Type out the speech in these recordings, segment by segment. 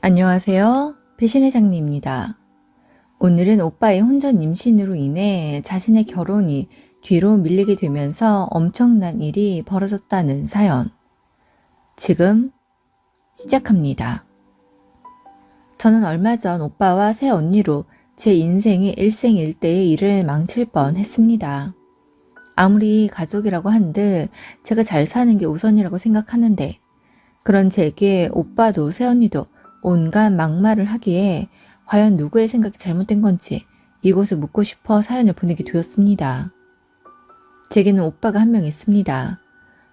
안녕하세요. 배신의 장미입니다. 오늘은 오빠의 혼전 임신으로 인해 자신의 결혼이 뒤로 밀리게 되면서 엄청난 일이 벌어졌다는 사연. 지금 시작합니다. 저는 얼마 전 오빠와 새 언니로 제 인생의 일생일대의 일을 망칠 뻔 했습니다. 아무리 가족이라고 한들 제가 잘 사는 게 우선이라고 생각하는데 그런 제게 오빠도 새언니도 온갖 막말을 하기에 과연 누구의 생각이 잘못된 건지 이곳을 묻고 싶어 사연을 보내게 되었습니다. 제게는 오빠가 한 명 있습니다.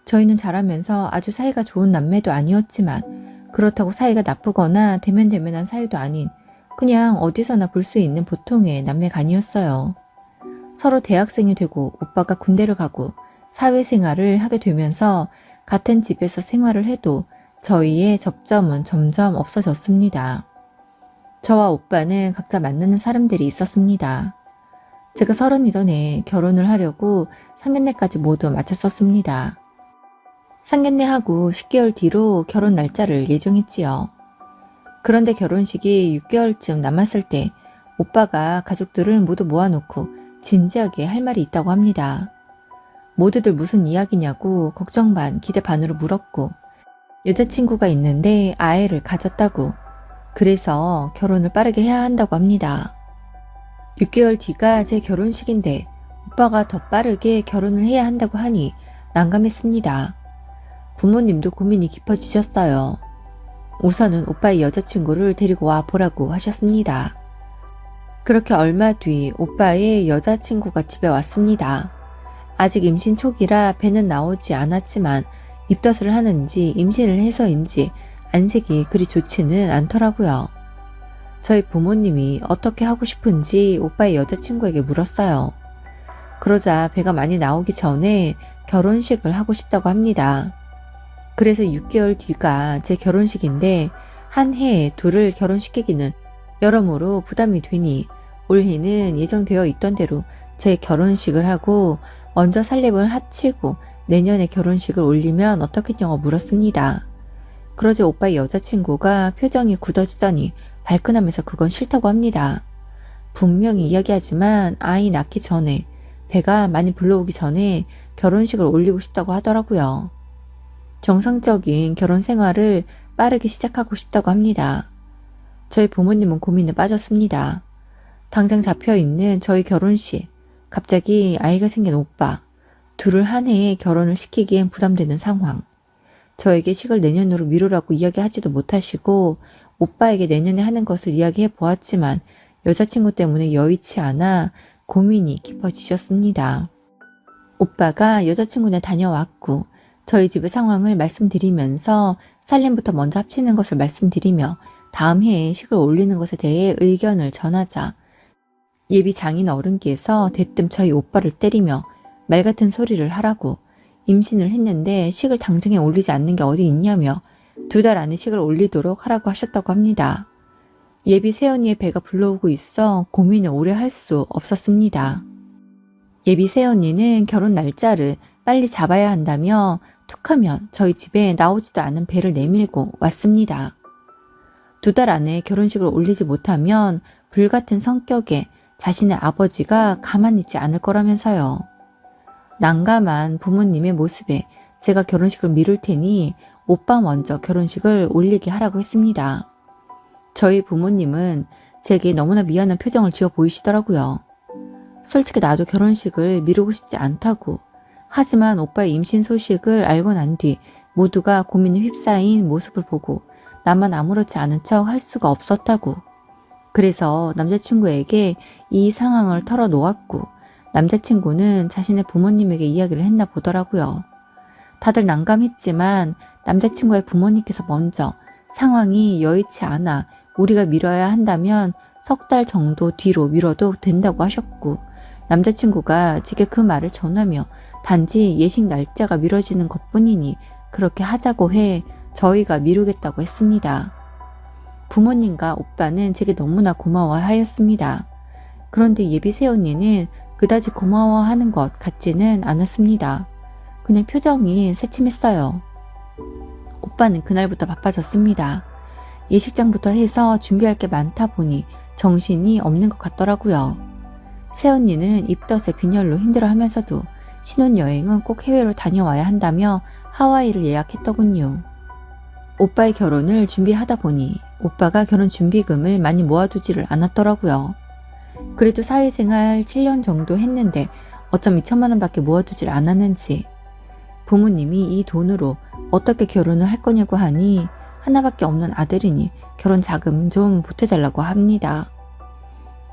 저희는 자라면서 아주 사이가 좋은 남매도 아니었지만 그렇다고 사이가 나쁘거나 대면대면한 사이도 아닌 그냥 어디서나 볼 수 있는 보통의 남매가 아니었어요. 서로 대학생이 되고 오빠가 군대를 가고 사회생활을 하게 되면서 같은 집에서 생활을 해도 저희의 접점은 점점 없어졌습니다. 저와 오빠는 각자 만나는 사람들이 있었습니다. 제가 서른이던 해 결혼을 하려고 상견례까지 모두 마쳤었습니다. 상견례하고 10개월 뒤로 결혼 날짜를 예정했지요. 그런데 결혼식이 6개월쯤 남았을 때 오빠가 가족들을 모두 모아놓고 진지하게 할 말이 있다고 합니다. 모두들 무슨 이야기냐고 걱정 반 기대 반으로 물었고 여자친구가 있는데 아이를 가졌다고 그래서 결혼을 빠르게 해야 한다고 합니다. 6개월 뒤가 제 결혼식인데 오빠가 더 빠르게 결혼을 해야 한다고 하니 난감했습니다. 부모님도 고민이 깊어지셨어요. 우선은 오빠의 여자친구를 데리고 와 보라고 하셨습니다. 그렇게 얼마 뒤 오빠의 여자친구가 집에 왔습니다. 아직 임신 초기라 배는 나오지 않았지만 입덧을 하는지 임신을 해서인지 안색이 그리 좋지는 않더라고요. 저희 부모님이 어떻게 하고 싶은지 오빠의 여자친구에게 물었어요. 그러자 배가 많이 나오기 전에 결혼식을 하고 싶다고 합니다. 그래서 6개월 뒤가 제 결혼식인데 한 해에 둘을 결혼시키기는 여러모로 부담이 되니 올해는 예정되어 있던 대로 제 결혼식을 하고 먼저 살림을 하치고 내년에 결혼식을 올리면 어떻겠냐고 물었습니다. 그러자 오빠의 여자친구가 표정이 굳어지더니 발끈하면서 그건 싫다고 합니다. 분명히 이야기하지만 아이 낳기 전에 배가 많이 불러오기 전에 결혼식을 올리고 싶다고 하더라고요. 정상적인 결혼 생활을 빠르게 시작하고 싶다고 합니다. 저희 부모님은 고민에 빠졌습니다. 당장 잡혀 있는 저희 결혼식, 갑자기 아이가 생긴 오빠, 둘을 한 해에 결혼을 시키기엔 부담되는 상황. 저에게 식을 내년으로 미루라고 이야기하지도 못하시고 오빠에게 내년에 하는 것을 이야기해 보았지만 여자친구 때문에 여의치 않아 고민이 깊어지셨습니다. 오빠가 여자친구네 다녀왔고 저희 집의 상황을 말씀드리면서 살림부터 먼저 합치는 것을 말씀드리며 다음 해에 식을 올리는 것에 대해 의견을 전하자 예비 장인 어른께서 대뜸 저희 오빠를 때리며 말 같은 소리를 하라고 임신을 했는데 식을 당장에 올리지 않는 게 어디 있냐며 두 달 안에 식을 올리도록 하라고 하셨다고 합니다. 예비 새언니의 배가 불러오고 있어 고민을 오래 할 수 없었습니다. 예비 새언니는 결혼 날짜를 빨리 잡아야 한다며 툭하면 저희 집에 나오지도 않은 배를 내밀고 왔습니다. 두 달 안에 결혼식을 올리지 못하면 불같은 성격에 자신의 아버지가 가만히 있지 않을 거라면서요. 난감한 부모님의 모습에 제가 결혼식을 미룰 테니 오빠 먼저 결혼식을 올리게 하라고 했습니다. 저희 부모님은 제게 너무나 미안한 표정을 지어 보이시더라고요. 솔직히 나도 결혼식을 미루고 싶지 않다고. 하지만 오빠의 임신 소식을 알고 난 뒤 모두가 고민에 휩싸인 모습을 보고 나만 아무렇지 않은 척 할 수가 없었다고. 그래서 남자친구에게 이 상황을 털어놓았고 남자친구는 자신의 부모님에게 이야기를 했나 보더라고요. 다들 난감했지만 남자친구의 부모님께서 먼저 상황이 여의치 않아 우리가 미뤄야 한다면 석 달 정도 뒤로 미뤄도 된다고 하셨고 남자친구가 제게 그 말을 전하며 단지 예식 날짜가 미뤄지는 것 뿐이니 그렇게 하자고 해 저희가 미루겠다고 했습니다. 부모님과 오빠는 제게 너무나 고마워하였습니다. 그런데 예비 새언니는 그다지 고마워하는 것 같지는 않았습니다. 그냥 표정이 새침했어요. 오빠는 그날부터 바빠졌습니다. 예식장부터 해서 준비할 게 많다 보니 정신이 없는 것 같더라고요. 새언니는 입덧에 빈혈로 힘들어하면서도 신혼여행은 꼭 해외로 다녀와야 한다며 하와이를 예약했더군요. 오빠의 결혼을 준비하다 보니 오빠가 결혼 준비금을 많이 모아두지를 않았더라고요. 그래도 사회생활 7년 정도 했는데 어쩜 2천만 원밖에 모아두질 않았는지 부모님이 이 돈으로 어떻게 결혼을 할 거냐고 하니 하나밖에 없는 아들이니 결혼 자금 좀 보태달라고 합니다.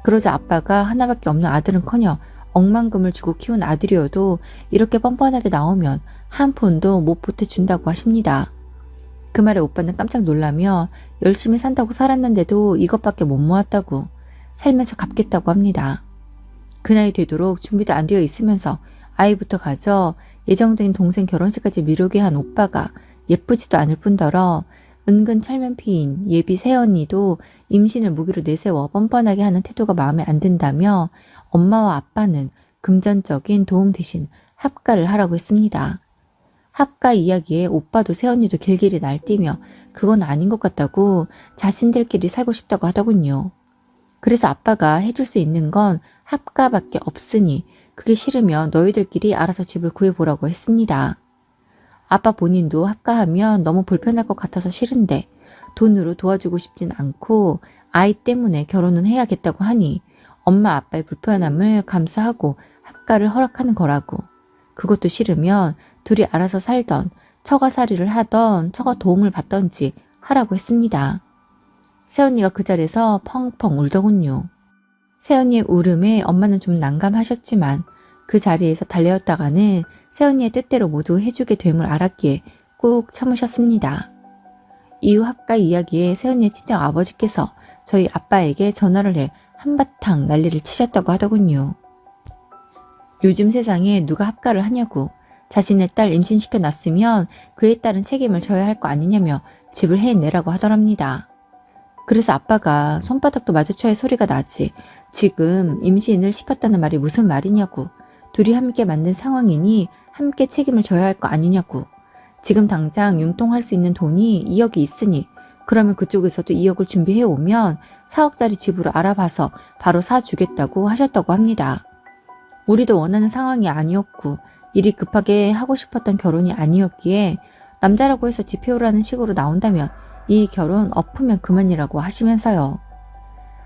그러자 아빠가 하나밖에 없는 아들은커녕 억만금을 주고 키운 아들이어도 이렇게 뻔뻔하게 나오면 한 푼도 못 보태준다고 하십니다. 그 말에 오빠는 깜짝 놀라며 열심히 산다고 살았는데도 이것밖에 못 모았다고 살면서 갚겠다고 합니다. 그 나이 되도록 준비도 안 되어 있으면서 아이부터 가져 예정된 동생 결혼식까지 미루게 한 오빠가 예쁘지도 않을 뿐더러 은근 철면피인 예비 새언니도 임신을 무기로 내세워 뻔뻔하게 하는 태도가 마음에 안 든다며 엄마와 아빠는 금전적인 도움 대신 합가를 하라고 했습니다. 합가 이야기에 오빠도 새언니도 길길이 날뛰며 그건 아닌 것 같다고 자신들끼리 살고 싶다고 하더군요. 그래서 아빠가 해줄 수 있는 건 합가밖에 없으니 그게 싫으면 너희들끼리 알아서 집을 구해보라고 했습니다. 아빠 본인도 합가하면 너무 불편할 것 같아서 싫은데 돈으로 도와주고 싶진 않고 아이 때문에 결혼은 해야겠다고 하니 엄마 아빠의 불편함을 감수하고 합가를 허락하는 거라고. 그것도 싫으면 둘이 알아서 살던 처가살이를 하던 처가 도움을 받던지 하라고 했습니다. 새언니가 그 자리에서 펑펑 울더군요. 새언니의 울음에 엄마는 좀 난감하셨지만 그 자리에서 달래었다가는 새언니의 뜻대로 모두 해주게 됨을 알았기에 꾹 참으셨습니다. 이후 합가 이야기에 새언니의 친정 아버지께서 저희 아빠에게 전화를 해 한바탕 난리를 치셨다고 하더군요. 요즘 세상에 누가 합가를 하냐고 자신의 딸 임신시켜 놨으면 그에 따른 책임을 져야 할 거 아니냐며 집을 해내라고 하더랍니다. 그래서 아빠가 손바닥도 마주쳐야 소리가 나지. 지금 임신을 시켰다는 말이 무슨 말이냐고. 둘이 함께 만든 상황이니 함께 책임을 져야 할 거 아니냐고. 지금 당장 융통할 수 있는 돈이 2억이 있으니 그러면 그쪽에서도 2억을 준비해 오면 4억짜리 집으로 알아봐서 바로 사주겠다고 하셨다고 합니다. 우리도 원하는 상황이 아니었고 일이 급하게 하고 싶었던 결혼이 아니었기에 남자라고 해서 집 해오라는 식으로 나온다면 이 결혼 엎으면 그만이라고 하시면서요.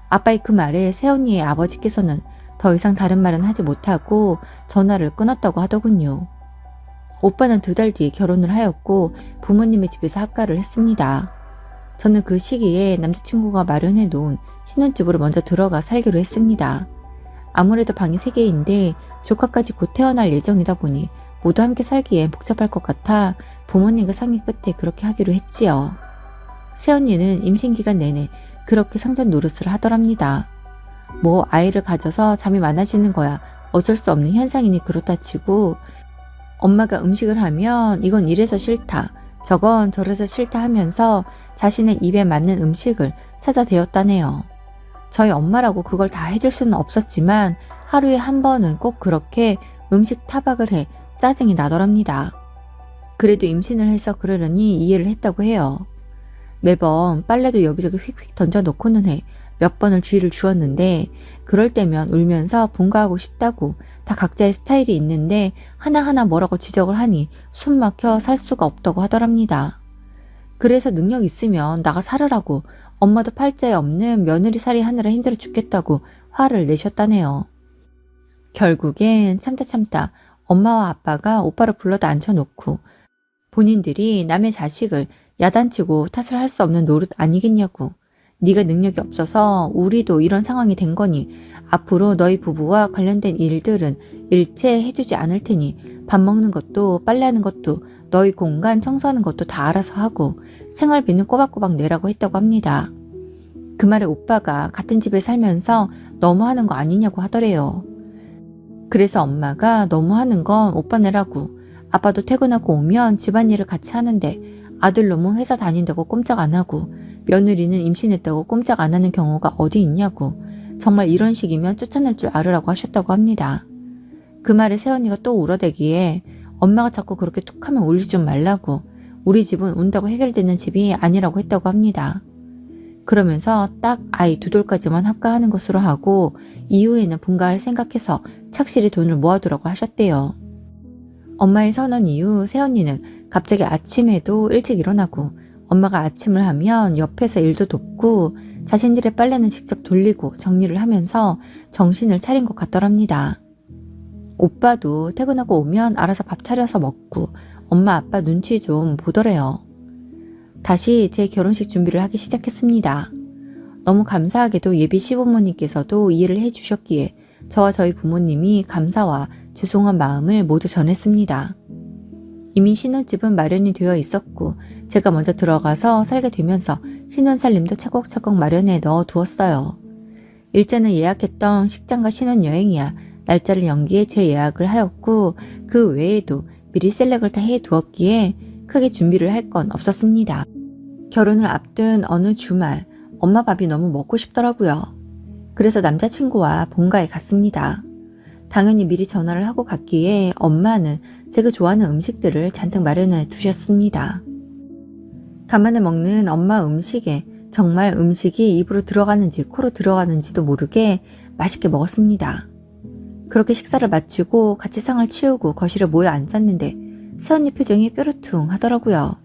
아빠의 그 말에 새언니의 아버지께서는 더 이상 다른 말은 하지 못하고 전화를 끊었다고 하더군요. 오빠는 두 달 뒤에 결혼을 하였고 부모님의 집에서 학가를 했습니다. 저는 그 시기에 남자친구가 마련해 놓은 신혼집으로 먼저 들어가 살기로 했습니다. 아무래도 방이 세 개인데 조카까지 곧 태어날 예정이다 보니 모두 함께 살기엔 복잡할 것 같아 부모님과 상의 끝에 그렇게 하기로 했지요. 새언니는 임신 기간 내내 그렇게 상전 노릇을 하더랍니다. 뭐 아이를 가져서 잠이 많아지는 거야 어쩔 수 없는 현상이니 그렇다 치고 엄마가 음식을 하면 이건 이래서 싫다 저건 저래서 싫다 하면서 자신의 입에 맞는 음식을 찾아 대었다네요. 저희 엄마라고 그걸 다 해줄 수는 없었지만 하루에 한 번은 꼭 그렇게 음식 타박을 해 짜증이 나더랍니다. 그래도 임신을 해서 그러려니 이해를 했다고 해요. 매번 빨래도 여기저기 휙휙 던져놓고는 해 몇 번을 주의를 주었는데 그럴 때면 울면서 분가하고 싶다고 다 각자의 스타일이 있는데 하나하나 뭐라고 지적을 하니 숨 막혀 살 수가 없다고 하더랍니다. 그래서 능력 있으면 나가 살으라고 엄마도 팔자에 없는 며느리 살이 하느라 힘들어 죽겠다고 화를 내셨다네요. 결국엔 참다 참다 엄마와 아빠가 오빠를 불러다 앉혀놓고 본인들이 남의 자식을 야단치고 탓을 할 수 없는 노릇 아니겠냐고. 네가 능력이 없어서 우리도 이런 상황이 된 거니 앞으로 너희 부부와 관련된 일들은 일체 해주지 않을 테니 밥 먹는 것도 빨래하는 것도 너희 공간 청소하는 것도 다 알아서 하고 생활비는 꼬박꼬박 내라고 했다고 합니다. 그 말에 오빠가 같은 집에 살면서 너무하는 거 아니냐고 하더래요. 그래서 엄마가 너무하는 건 오빠 내라고 아빠도 퇴근하고 오면 집안일을 같이 하는데 아들 놈은 회사 다닌다고 꼼짝 안 하고 며느리는 임신했다고 꼼짝 안 하는 경우가 어디 있냐고 정말 이런 식이면 쫓아낼 줄 알으라고 하셨다고 합니다. 그 말에 새언니가 또 울어대기에 엄마가 자꾸 그렇게 툭 하면 울지 좀 말라고 우리 집은 온다고 해결되는 집이 아니라고 했다고 합니다. 그러면서 딱 아이 두 돌까지만 합가하는 것으로 하고 이후에는 분가할 생각해서 착실히 돈을 모아두라고 하셨대요. 엄마의 선언 이후 새언니는 갑자기 아침에도 일찍 일어나고 엄마가 아침을 하면 옆에서 일도 돕고 자신들의 빨래는 직접 돌리고 정리를 하면서 정신을 차린 것 같더랍니다. 오빠도 퇴근하고 오면 알아서 밥 차려서 먹고 엄마 아빠 눈치 좀 보더래요. 다시 제 결혼식 준비를 하기 시작했습니다. 너무 감사하게도 예비 시부모님께서도 이해를 해주셨기에 저와 저희 부모님이 감사와 죄송한 마음을 모두 전했습니다. 이미 신혼집은 마련이 되어 있었고 제가 먼저 들어가서 살게 되면서 신혼살림도 차곡차곡 마련해 넣어 두었어요. 일전에 예약했던 식장과 신혼여행이야 날짜를 연기해 재예약을 하였고 그 외에도 미리 셀렉을 다 해 두었기에 크게 준비를 할 건 없었습니다. 결혼을 앞둔 어느 주말 엄마 밥이 너무 먹고 싶더라고요. 그래서 남자친구와 본가에 갔습니다. 당연히 미리 전화를 하고 갔기에 엄마는 제가 좋아하는 음식들을 잔뜩 마련해 두셨습니다. 간만에 먹는 엄마 음식에 정말 음식이 입으로 들어가는지 코로 들어가는지도 모르게 맛있게 먹었습니다. 그렇게 식사를 마치고 같이 상을 치우고 거실에 모여 앉았는데 새 언니 표정이 뾰루퉁 하더라고요.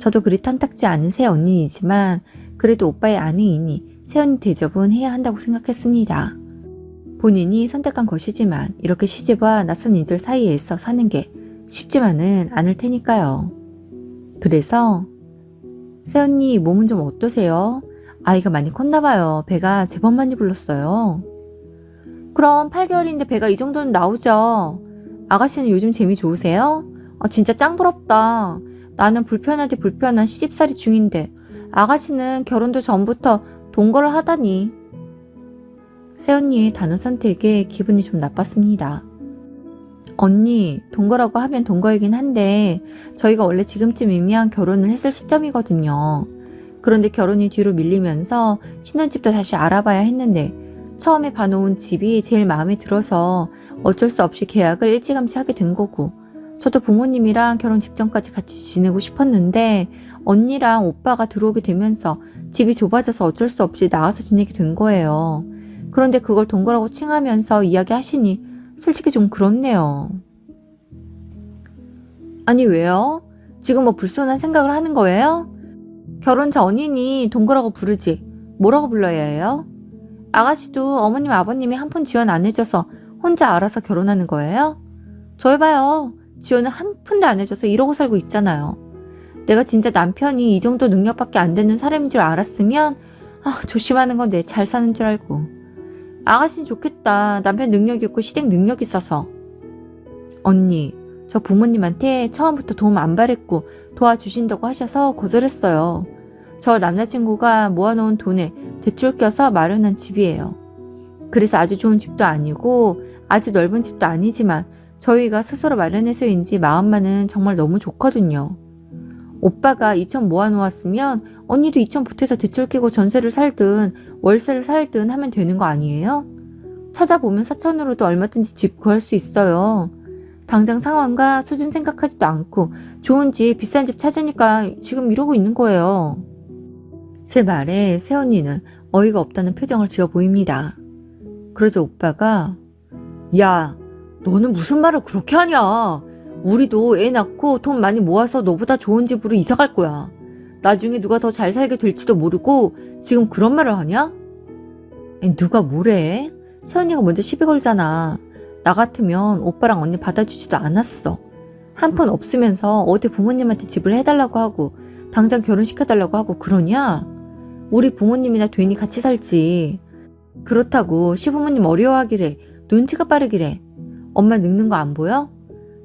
저도 그리 탐탁지 않은 새 언니이지만 그래도 오빠의 아내이니 새 언니 대접은 해야 한다고 생각했습니다. 본인이 선택한 것이지만 이렇게 시집와 낯선 이들 사이에서 사는 게 쉽지만은 않을 테니까요. 그래서 새언니 몸은 좀 어떠세요? 아이가 많이 컸나 봐요. 배가 제법 많이 불렀어요. 그럼 8개월인데 배가 이 정도는 나오죠. 아가씨는 요즘 재미 좋으세요? 아, 진짜 짱 부럽다. 나는 불편하디 불편한 시집살이 중인데 아가씨는 결혼도 전부터 동거를 하다니. 새언니의 단어 선택에 기분이 좀 나빴습니다. 언니, 동거라고 하면 동거이긴 한데 저희가 원래 지금쯤이면 결혼을 했을 시점이거든요. 그런데 결혼이 뒤로 밀리면서 신혼집도 다시 알아봐야 했는데 처음에 봐놓은 집이 제일 마음에 들어서 어쩔 수 없이 계약을 일찌감치 하게 된 거고 저도 부모님이랑 결혼 직전까지 같이 지내고 싶었는데 언니랑 오빠가 들어오게 되면서 집이 좁아져서 어쩔 수 없이 나와서 지내게 된 거예요. 그런데 그걸 동거라고 칭하면서 이야기하시니 솔직히 좀 그렇네요. 아니 왜요? 지금 뭐 불순한 생각을 하는 거예요? 결혼 전이니 동거라고 부르지 뭐라고 불러야 해요? 아가씨도 어머님 아버님이 한 푼 지원 안 해줘서 혼자 알아서 결혼하는 거예요? 저 해봐요. 지원을 한 푼도 안 해줘서 이러고 살고 있잖아요. 내가 진짜 남편이 이 정도 능력밖에 안 되는 사람인 줄 알았으면 아, 조심하는 건 내 잘 사는 줄 알고. 아가씨는 좋겠다. 남편 능력 있고 시댁 능력 있어서. 언니, 저 부모님한테 처음부터 도움 안 바랬고 도와주신다고 하셔서 거절했어요. 저 남자친구가 모아놓은 돈에 대출 껴서 마련한 집이에요. 그래서 아주 좋은 집도 아니고 아주 넓은 집도 아니지만 저희가 스스로 마련해서인지 마음만은 정말 너무 좋거든요. 오빠가 2천 모아놓았으면 언니도 2천 보태서 대출 끼고 전세를 살든 월세를 살든 하면 되는 거 아니에요? 찾아보면 4천으로도 얼마든지 집 구할 수 있어요. 당장 상황과 수준 생각하지도 않고 좋은 집, 비싼 집 찾으니까 지금 이러고 있는 거예요. 제 말에 새언니는 어이가 없다는 표정을 지어 보입니다. 그러자 오빠가 야, 너는 무슨 말을 그렇게 하냐? 우리도 애 낳고 돈 많이 모아서 너보다 좋은 집으로 이사 갈 거야. 나중에 누가 더 잘 살게 될지도 모르고 지금 그런 말을 하냐? 누가 뭐래? 세언니가 먼저 시비 걸잖아. 나 같으면 오빠랑 언니 받아주지도 않았어. 한 푼 없으면서 어디 부모님한테 집을 해달라고 하고 당장 결혼시켜달라고 하고 그러냐? 우리 부모님이나 괜히 같이 살지. 그렇다고 시부모님 어려워하기래 눈치가 빠르기래 엄마 늙는 거 안 보여?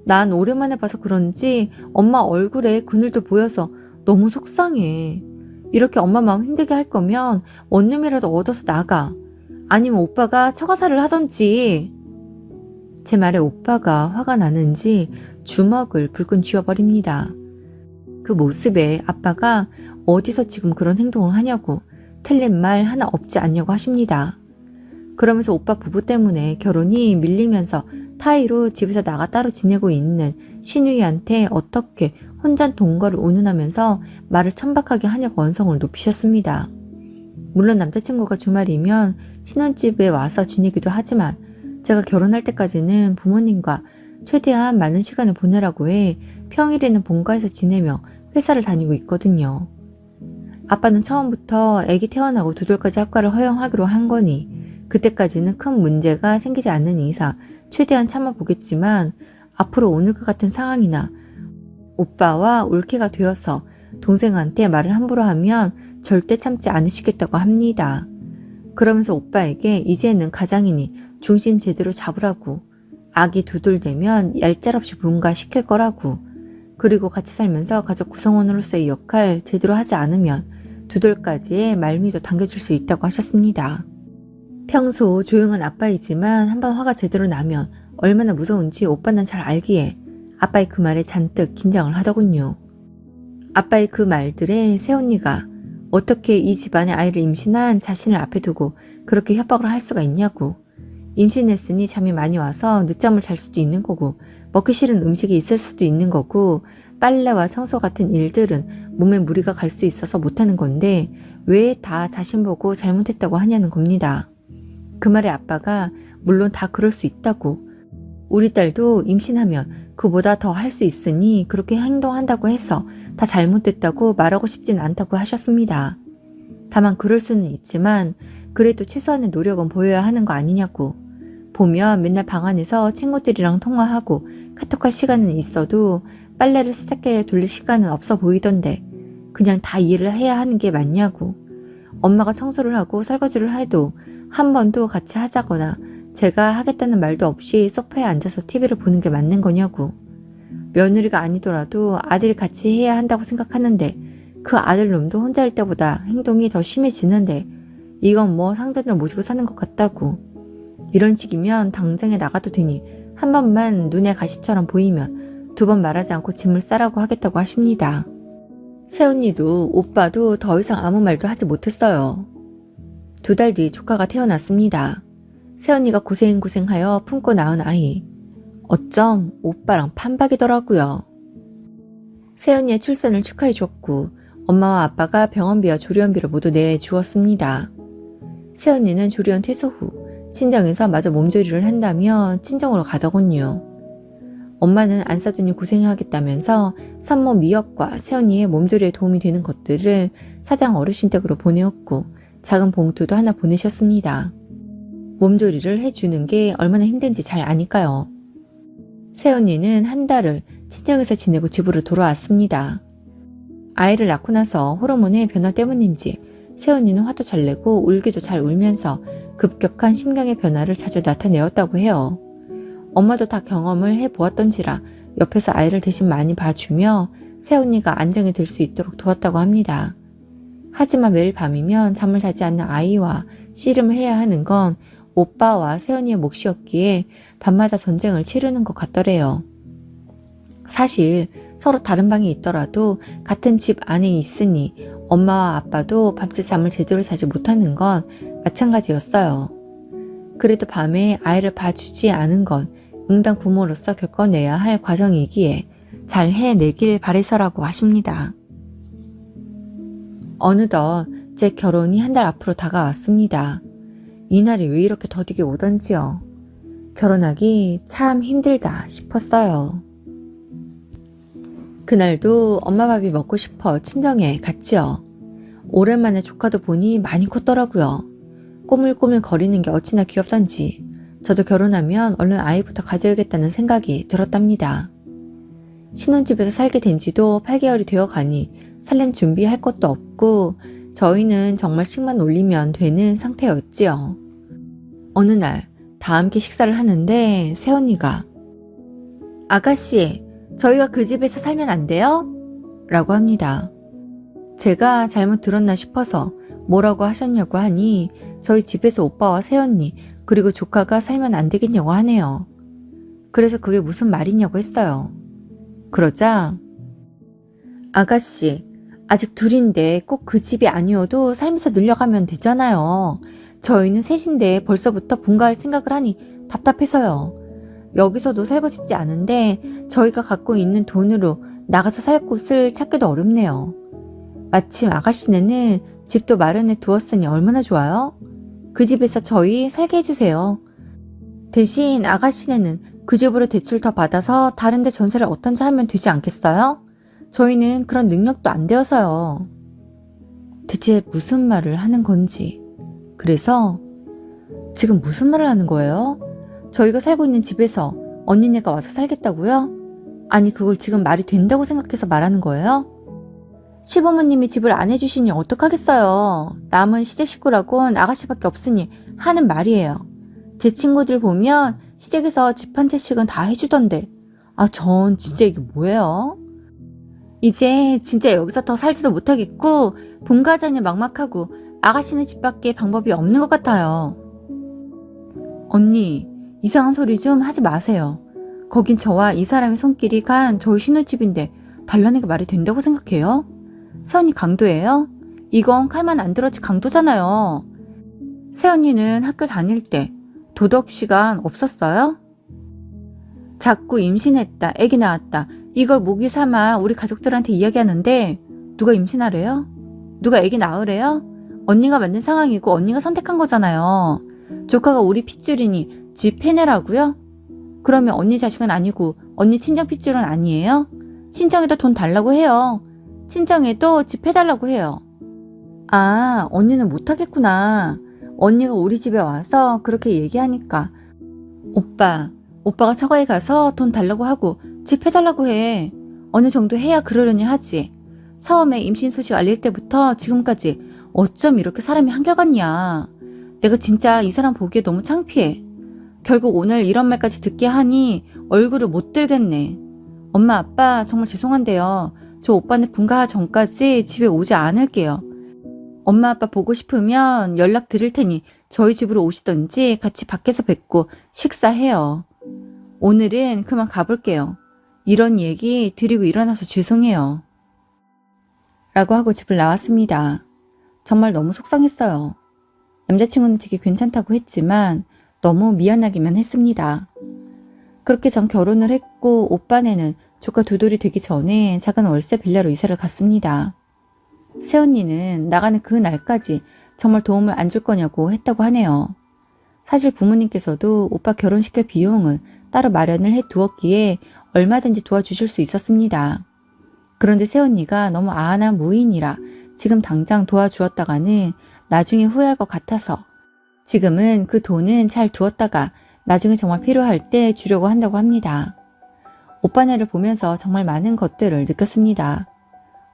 난 오랜만에 봐서 그런지 엄마 얼굴에 그늘도 보여서 너무 속상해. 이렇게 엄마 마음 힘들게 할 거면 원룸이라도 얻어서 나가. 아니면 오빠가 처가살을 하던지. 제 말에 오빠가 화가 나는지 주먹을 불끈 쥐어버립니다. 그 모습에 아빠가 어디서 지금 그런 행동을 하냐고 틀린 말 하나 없지 않냐고 하십니다. 그러면서 오빠 부부 때문에 결혼이 밀리면서 타이로 집에서 나가 따로 지내고 있는 신우이한테 어떻게 혼전 동거를 운운하면서 말을 천박하게 하냐고 언성을 높이셨습니다. 물론 남자친구가 주말이면 신혼집에 와서 지내기도 하지만 제가 결혼할 때까지는 부모님과 최대한 많은 시간을 보내라고 해 평일에는 본가에서 지내며 회사를 다니고 있거든요. 아빠는 처음부터 아기 태어나고 두 돌까지 학과를 허용하기로 한 거니 그때까지는 큰 문제가 생기지 않는 이상 최대한 참아보겠지만 앞으로 오늘 것 같은 상황이나 오빠와 올케가 되어서 동생한테 말을 함부로 하면 절대 참지 않으시겠다고 합니다. 그러면서 오빠에게 이제는 가장이니 중심 제대로 잡으라고 두돌 되면 얄짤없이 분가시킬 거라고 그리고 같이 살면서 가족 구성원으로서의 역할 제대로 하지 않으면 두돌까지의 말미도 당겨줄 수 있다고 하셨습니다. 평소 조용한 아빠이지만 한번 화가 제대로 나면 얼마나 무서운지 오빠는 잘 알기에 아빠의 그 말에 잔뜩 긴장을 하더군요. 아빠의 그 말들에 새언니가 어떻게 이 집안의 아이를 임신한 자신을 앞에 두고 그렇게 협박을 할 수가 있냐고. 임신했으니 잠이 많이 와서 늦잠을 잘 수도 있는 거고 먹기 싫은 음식이 있을 수도 있는 거고 빨래와 청소 같은 일들은 몸에 무리가 갈 수 있어서 못하는 건데 왜 다 자신 보고 잘못했다고 하냐는 겁니다. 그 말에 아빠가 물론 다 그럴 수 있다고 우리 딸도 임신하면 그보다 더 할 수 있으니 그렇게 행동한다고 해서 다 잘못됐다고 말하고 싶진 않다고 하셨습니다. 다만 그럴 수는 있지만 그래도 최소한의 노력은 보여야 하는 거 아니냐고. 보면 맨날 방 안에서 친구들이랑 통화하고 카톡할 시간은 있어도 빨래를 세탁기에 돌릴 시간은 없어 보이던데 그냥 다 일을 해야 하는 게 맞냐고. 엄마가 청소를 하고 설거지를 해도 한 번도 같이 하자거나 제가 하겠다는 말도 없이 소파에 앉아서 TV를 보는 게 맞는 거냐고. 며느리가 아니더라도 아들이 같이 해야 한다고 생각하는데 그 아들놈도 혼자일 때보다 행동이 더 심해지는데 이건 뭐 상전을 모시고 사는 것 같다고. 이런 식이면 당장에 나가도 되니 한 번만 눈에 가시처럼 보이면 두 번 말하지 않고 짐을 싸라고 하겠다고 하십니다. 새언니도 오빠도 더 이상 아무 말도 하지 못했어요. 두 달 뒤 조카가 태어났습니다. 새언니가 고생고생하여 품고 낳은 아이. 어쩜 오빠랑 판박이더라고요. 새언니의 출산을 축하해 줬고 엄마와 아빠가 병원비와 조리원비를 모두 내주었습니다. 새언니는 조리원 퇴소 후 친정에서 마저 몸조리를 한다며 친정으로 가더군요. 엄마는 안 사돈이 고생하겠다면서 산모 미역과 새언니의 몸조리에 도움이 되는 것들을 사장 어르신 댁으로 보내었고 작은 봉투도 하나 보내셨습니다. 몸조리를 해주는 게 얼마나 힘든지 잘 아니까요. 새언니는 한 달을 친정에서 지내고 집으로 돌아왔습니다. 아이를 낳고 나서 호르몬의 변화 때문인지 새언니는 화도 잘 내고 울기도 잘 울면서 급격한 심경의 변화를 자주 나타내었다고 해요. 엄마도 다 경험을 해보았던지라 옆에서 아이를 대신 많이 봐주며 새언니가 안정이 될 수 있도록 도왔다고 합니다. 하지만 매일 밤이면 잠을 자지 않는 아이와 씨름을 해야 하는 건 오빠와 새언니의 몫이었기에 밤마다 전쟁을 치르는 것 같더래요. 사실 서로 다른 방에 있더라도 같은 집 안에 있으니 엄마와 아빠도 밤새 잠을 제대로 자지 못하는 건 마찬가지였어요. 그래도 밤에 아이를 봐주지 않은 건 응당 부모로서 겪어내야 할 과정이기에 잘 해내길 바래서라고 하십니다. 어느덧 제 결혼이 한 달 앞으로 다가왔습니다. 이날이 왜 이렇게 더디게 오던지요. 결혼하기 참 힘들다 싶었어요. 그날도 엄마 밥이 먹고 싶어 친정에 갔지요. 오랜만에 조카도 보니 많이 컸더라고요. 꼬물꼬물 거리는 게 어찌나 귀엽던지 저도 결혼하면 얼른 아이부터 가져야겠다는 생각이 들었답니다. 신혼집에서 살게 된 지도 8개월이 되어 가니 살림 준비할 것도 없고 저희는 정말 식만 올리면 되는 상태였지요. 어느 날 다 함께 식사를 하는데 새언니가 아가씨 저희가 그 집에서 살면 안 돼요? 라고 합니다. 제가 잘못 들었나 싶어서 뭐라고 하셨냐고 하니 저희 집에서 오빠와 새언니 그리고 조카가 살면 안 되겠냐고 하네요. 그래서 그게 무슨 말이냐고 했어요. 그러자 아가씨 아직 둘인데 꼭 그 집이 아니어도 살면서 늘려가면 되잖아요. 저희는 셋인데 벌써부터 분가할 생각을 하니 답답해서요. 여기서도 살고 싶지 않은데 저희가 갖고 있는 돈으로 나가서 살 곳을 찾기도 어렵네요. 마침 아가씨네는 집도 마련해 두었으니 얼마나 좋아요? 그 집에서 저희 살게 해주세요. 대신 아가씨네는 그 집으로 대출 더 받아서 다른데 전세를 어떤지 하면 되지 않겠어요? 저희는 그런 능력도 안 되어서요. 대체 무슨 말을 하는 건지. 그래서 지금 무슨 말을 하는 거예요? 저희가 살고 있는 집에서 언니네가 와서 살겠다고요? 아니 그걸 지금 말이 된다고 생각해서 말하는 거예요? 시부모님이 집을 안 해주시니 어떡하겠어요. 남은 시댁 식구라곤 아가씨밖에 없으니 하는 말이에요. 제 친구들 보면 시댁에서 집 한 채씩은 다 해주던데 아 전 진짜 이게 뭐예요? 이제 진짜 여기서 더 살지도 못하겠고 본가자니 막막하고 아가씨네 집밖에 방법이 없는 것 같아요. 언니 이상한 소리 좀 하지 마세요. 거긴 저와 이 사람의 손길이 간 저희 신혼집인데 달라는 게 말이 된다고 생각해요? 세언니 강도예요? 이건 칼만 안 들어지 강도잖아요. 세언니는 학교 다닐 때 도덕 시간 없었어요? 자꾸 임신했다, 아기 낳았다. 이걸 모기 삼아 우리 가족들한테 이야기하는데 누가 임신하래요? 누가 아기 낳으래요? 언니가 만든 상황이고 언니가 선택한 거잖아요. 조카가 우리 핏줄이니 집 패내라고요? 그러면 언니 자식은 아니고 언니 친정 핏줄은 아니에요? 친정에도 돈 달라고 해요. 친정에도 집 해달라고 해요. 아, 언니는 못하겠구나. 언니가 우리 집에 와서 그렇게 얘기하니까. 오빠, 오빠가 처가에 가서 돈 달라고 하고 집 해달라고 해. 어느 정도 해야 그러려니 하지. 처음에 임신 소식 알릴 때부터 지금까지 어쩜 이렇게 사람이 한결같냐. 내가 진짜 이 사람 보기에 너무 창피해. 결국 오늘 이런 말까지 듣게 하니 얼굴을 못 들겠네. 엄마, 아빠, 정말 죄송한데요. 저 오빠는 분가 전까지 집에 오지 않을게요. 엄마, 아빠 보고 싶으면 연락 드릴 테니 저희 집으로 오시던지 같이 밖에서 뵙고 식사해요. 오늘은 그만 가볼게요. 이런 얘기 드리고 일어나서 죄송해요. 라고 하고 집을 나왔습니다. 정말 너무 속상했어요. 남자친구는 되게 괜찮다고 했지만 너무 미안하기만 했습니다. 그렇게 전 결혼을 했고 오빠네는 조카 두 돌이 되기 전에 작은 월세 빌라로 이사를 갔습니다. 새언니는 나가는 그 날까지 정말 도움을 안 줄 거냐고 했다고 하네요. 사실 부모님께서도 오빠 결혼시킬 비용은 따로 마련을 해 두었기에 얼마든지 도와주실 수 있었습니다. 그런데 새언니가 너무 아한한 무인이라 지금 당장 도와주었다가는 나중에 후회할 것 같아서 지금은 그 돈은 잘 두었다가 나중에 정말 필요할 때 주려고 한다고 합니다. 오빠네를 보면서 정말 많은 것들을 느꼈습니다.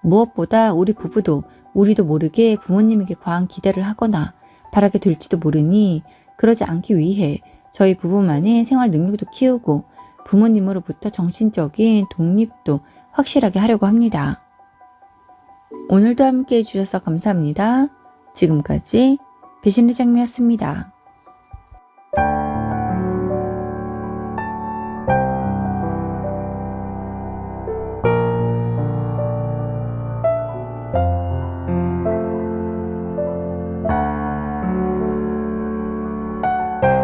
무엇보다 우리 부부도 우리도 모르게 부모님에게 과한 기대를 하거나 바라게 될지도 모르니 그러지 않기 위해 저희 부부만의 생활 능력도 키우고 부모님으로부터 정신적인 독립도 확실하게 하려고 합니다. 오늘도 함께 해주셔서 감사합니다. 지금까지 배신의 장미였습니다.